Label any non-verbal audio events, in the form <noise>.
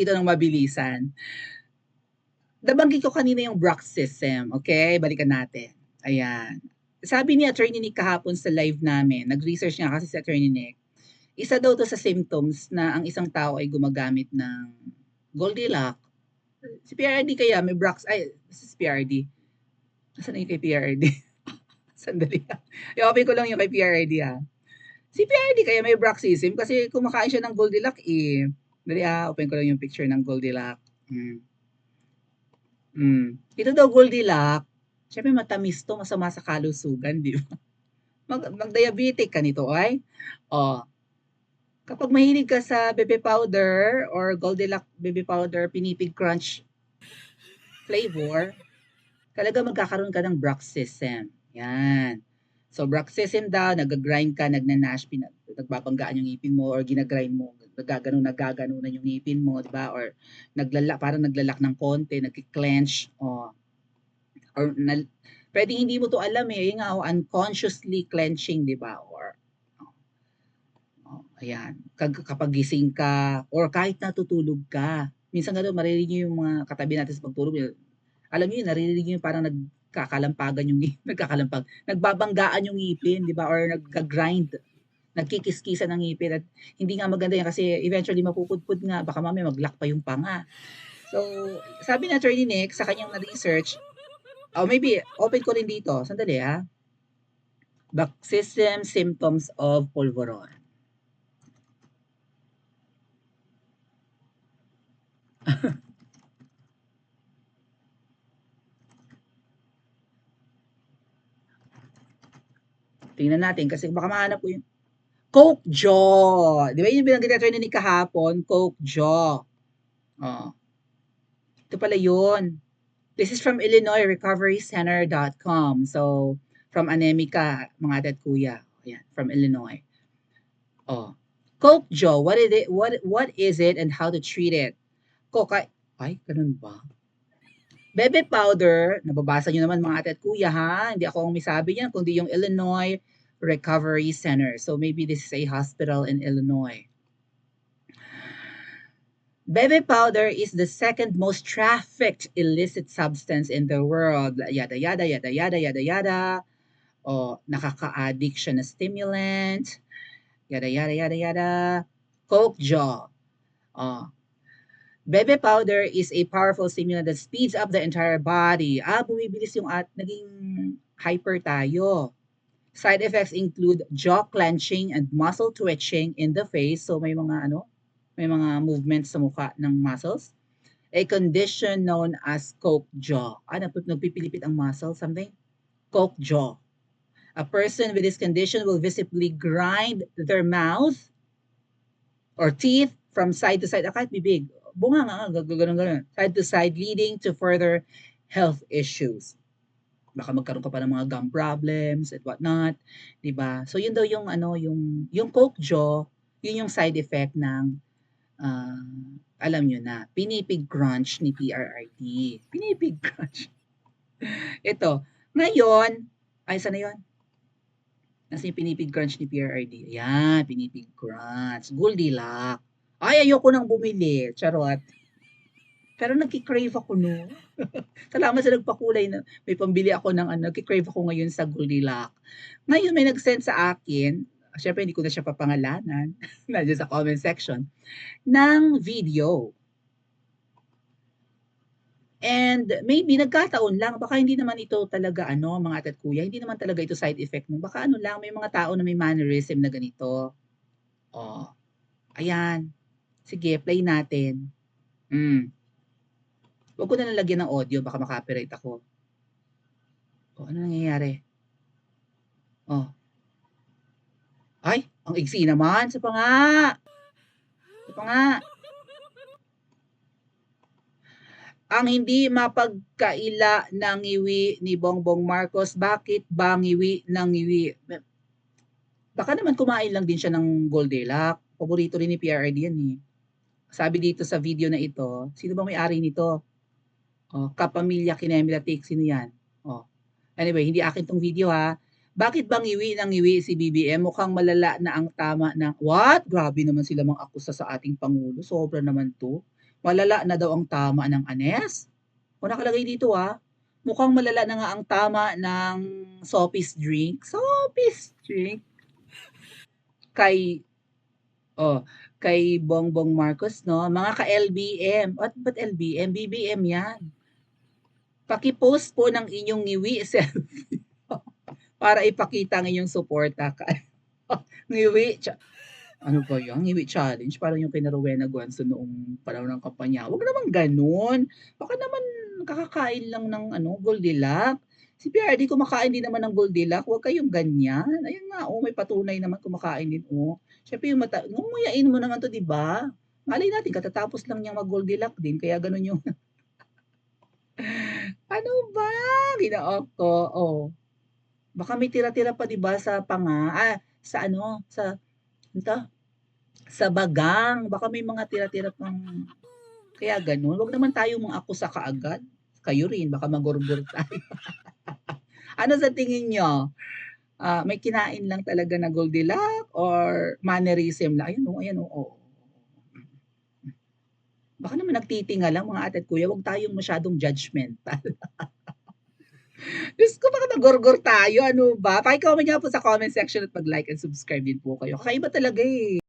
ito ng mabilisan. Nabanggit ko kanina yung bruxism, okay? Balikan natin. Ayan. Sabi ni Attorney Nick kahapon sa live namin, nag-research nga kasi si Attorney Nick, isa daw to sa symptoms na ang isang tao ay gumagamit ng Goldilocks. Si PRD kaya may Brax, ay, si PRD. Nasaan na yung kay PRD? <laughs> Sandali. I-open ko lang yung kay PRD ha. Si PRD kaya may bruxism kasi kumakain siya ng Goldilocks eh. Dali ah, open ko lang yung picture ng Goldilocks. Mm. Mm. Ito daw Goldilocks. Siyempre matamis to, masama sa kalusugan, di ba? <laughs> Mag, mag-diabetic ka nito, ay? Oh. Kapag mahilig ka sa bebe powder or Goldilocks bebe powder, pinipig crunch flavor, talaga magkakaroon ka ng bruxism. Yan. So, bruxism daw, nag-grind ka, nagnanash, nagbabanggaan yung ngipin mo or ginagrind mo, nagaganon, nagaganunan yung ngipin mo, di ba? Or naglala, parang naglalak ng konti, nagki-clench, o, or na, pwede hindi mo to alam eh, yung oh, unconsciously clenching, di ba? Or, oh, ayan, kapag gising ka, or kahit natutulog ka, minsan daw, maririnig yung mga katabi natin sa pagtulog, alam niyo, naririnig niyo parang nagkakalampagan yung ngipin, <laughs> nagkakalampag, nagbabanggaan yung ngipin, di ba? Or nagka-grind, nagkikiskisan ng ngipin at hindi nga maganda yan kasi eventually mapupudpud nga, baka mamaya mag-lock pa yung panga. So, sabi na Attorney Nick sa kanyang na-research, oh maybe, open ko rin dito, sandali ha. Bruxism symptoms of pulveron. <laughs> Tingnan natin kasi baka mahanap ko yung Coke Jaw. Di ba yun yung binanggit natin ni kahapon? Coke Jaw. Oh. Ito pala yun. This is from IllinoisRecoveryCenter.com. So, from Anemika, mga atat kuya. Ayan, from Illinois. Oh. Coke Jaw, what is it? What what is it and how to treat it? Coke ay, ganun ba? Bebe powder, nababasa nyo naman mga ate at kuya ha, hindi ako ang may sabi niyan, kundi yung Illinois Recovery Center. So maybe this is a hospital in Illinois. Bebe powder is the second most trafficked illicit substance in the world. Yada, yada, yada, yada, yada, yada. O, nakaka-addict na stimulant. Yada, yada, yada, yada. Coke jaw. O, Bebe powder is a powerful stimulant that speeds up the entire body. Ah, bumibilis yung at naging hyper tayo. Side effects include jaw clenching and muscle twitching in the face. So may mga ano, may mga movements sa mukha ng muscles. A condition known as coke jaw. Ah, nagpipilipit ang muscle, something? Coke jaw. A person with this condition will visibly grind their mouth or teeth from side to side. Ah, kahit bibig bunga nga, gano'n gano'n, side to side, leading to further health issues. Baka magkaroon ka pa ng mga gum problems and whatnot, di ba? So yun daw yung ano, yung yung coke jaw, yun yung side effect ng uh, alam nyo na, pinipig crunch ni PRRT. Pinipig <laughs> crunch. Ito, ngayon, ay sana yun? Nasa yung pinipig crunch ni PRRD? Ayan, pinipig crunch. Goldilocks. Ay, ayoko nang bumili. Charot. Pero nagki-crave ako no. <laughs> Salamat sa nagpakulay na may pambili ako ng ano, nagki-crave ako ngayon sa Goldilocks. Ngayon may nag-send sa akin, syempre hindi ko na siya papangalanan, <laughs> nandiyan sa comment section, ng video. And maybe nagkataon lang, baka hindi naman ito talaga ano, mga atat kuya, hindi naman talaga ito side effect no. Baka ano lang, may mga tao na may mannerism na ganito. Oh. Ayan. Sige, play natin. Hmm. Huwag ko na nalagyan ng audio, baka makapiright ako. O, ano nangyayari? Oh. Ay, ang iksi naman. Sa pa nga. Sa pa nga. Ang hindi mapagkaila ng iwi ni Bongbong Marcos, bakit ba ngiwi ng iwi? Baka naman kumain lang din siya ng Goldilocks. Paborito rin ni PRD yan eh. Sabi dito sa video na ito, sino ba may-ari nito? Oh, kapamilya Kinemilatik, sino yan? Oh. Anyway, hindi akin tong video ha. Bakit bang iwi ng iwi si BBM? Mukhang malala na ang tama ng... What? Grabe naman sila mga akusa sa ating Pangulo. Sobra naman to. Malala na daw ang tama ng Anes? O nakalagay dito, ah, mukhang malala na nga ang tama ng Sophie's drink. Sophie's drink? Kay oh, kay Bongbong Marcos 'no, mga ka-LBM, at ba't LBM? BBM 'yan. Paki-post po ng inyong ngiwi <laughs> selfie para ipakita ang inyong suporta ka <laughs> ngiwi cha ano ba 'yan, ngiwi challenge parang yung kina Rowena noong panahon ng kampanya. Wag naman gano'n, baka naman kakakain lang ng ano, Goldilocks. Si PRD kumakain din naman ng Goldilocks, huwag kayong ganyan. Ayun nga, oh, may patunay naman kumakain din, oh. Siyempre yung mata ngumunguyain mo naman 'to, 'di ba? Malay natin katatapos lang niyang mag-Goldilocks din kaya gano'n yung <laughs> Ano ba? Binook ko, oh. Baka may tira-tira pa 'di ba sa panga ah, sa ano, sa ano 'to, sa bagang. Baka may mga tira-tira pang kaya gano'n. Wag naman tayong mang-akusa kaagad. Kayo rin baka magorgor tayo. <laughs> Ano sa tingin niyo? Ah, may kinain lang talaga na Goldilocks or mannerism lang? Ayan, oh, ayan, oh, oh. Baka naman nagtitinga lang mga ate at kuya, wag tayong masyadong judgemental. <laughs> Diyos ko baka magorgor tayo, ano ba? Paki-comment nga po sa comment section at mag-like and subscribe din po kayo. Kakaiba talaga, eh.